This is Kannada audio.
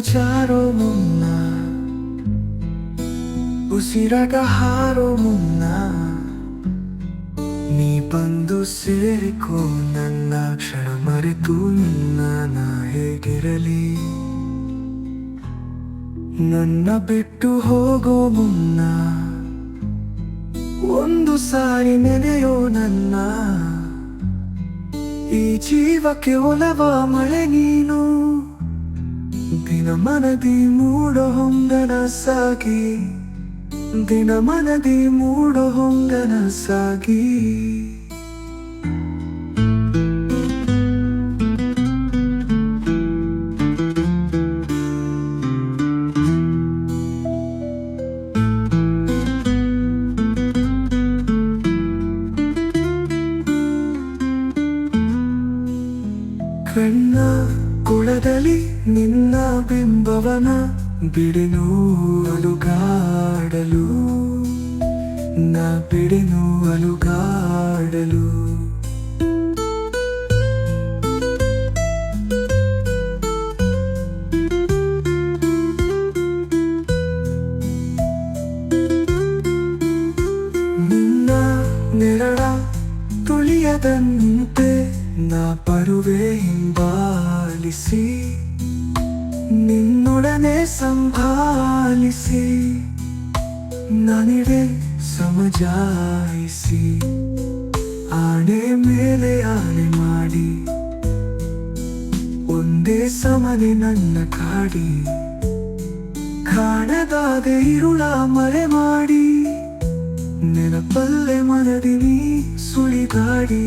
ಜಾರೋ ಮುನ್ನ, ಉಸಿರಾಟ ಹಾರೋ ಮುನ್ನ, ನೀ ಬಂದು ಸೇರಿಕೋ ನನ್ನ ಕ್ಷಣ ಮರೆತು ನಿನ್ನ, ನಾ ಹೇಗಿರಲಿ? ನನ್ನ ಬಿಟ್ಟು ಹೋಗೋ ಮುನ್ನ, ಒಂದು ಸಾರಿ ನೆನೆಯೋ ನನ್ನ, ಈ ಜೀವಕ್ಕೆ ಒಲವ ಮಳೆ ನೀನು. ದಿನ ಮನದಿ ಮೂಡೋ ಹೊಂಗನ ಸಾಗಿ ದಿನ ಮನದಿ ಮೂಡೋ ಹೊಂಗನ ಸಾಗಿ ಕಣ್ಣ ಕುಳದಲ್ಲಿ ನಿನ್ನ ಬಿಂಬವನ ಅಲುಗಾಡಲು. ನ ಬಿಡಿನೂ ಅಲುಗಾಡಲು. ನಿನ್ನ ನೆರಳ ತುಳಿಯದಂತೆ ನಾ ಬರುವೆ ಹಿಂಬಾಲಿಸಿ ನಿನ್ನೊಡನೆ ಸಂಭಾಲಿಸಿ ನನಿಡೆ ಸಮಜಾಯಿಸಿ, ಆಣೆ ಮೇಲೆ ಆಣೆ ಮಾಡಿ, ಒಂದೇ ಸಮನೆ ನನ್ನ ಕಾಡಿ, ಕಾಣದಾದೆ ಇರುಳ ಮರೆ ಮಾಡಿ, ನೆನಪಲ್ಲೆ ಮನದಿ ಸುಳಿದಾಡಿ.